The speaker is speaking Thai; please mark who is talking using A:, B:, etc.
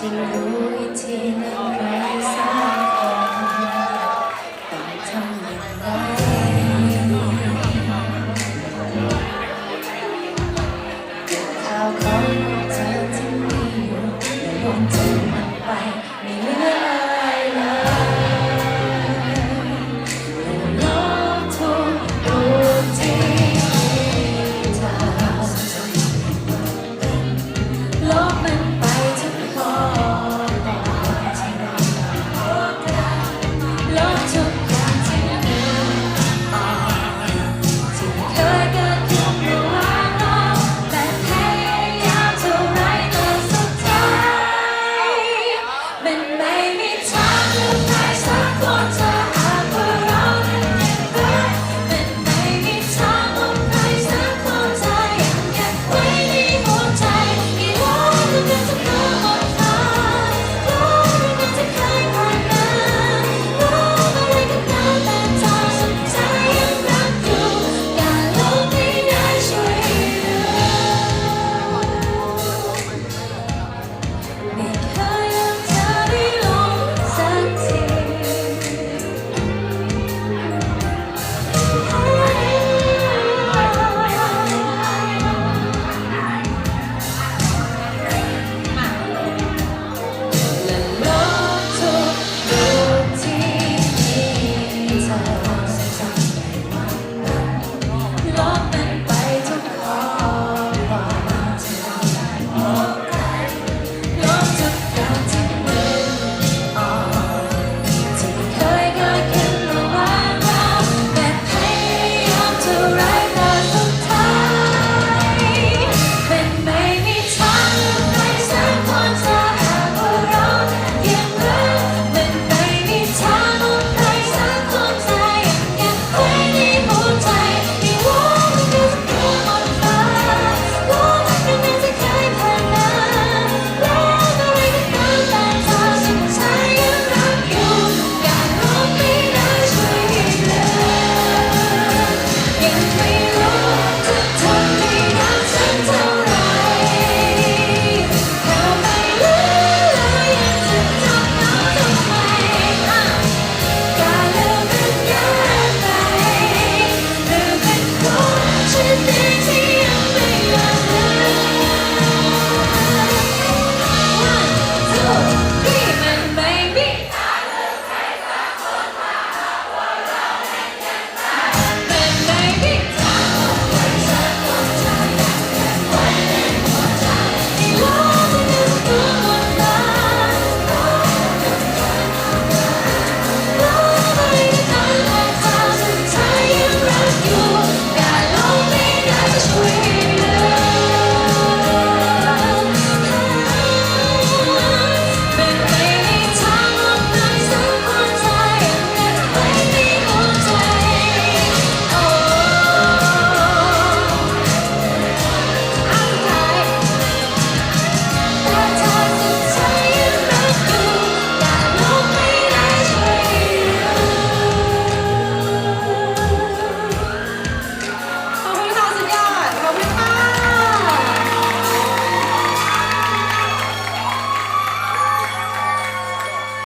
A: จะรู้วิธีนำไรสร้าต้ทำย่งไรเก็บข่าวของเธอที่มีอยู่ในวงจที่มันไปไม่เหลือ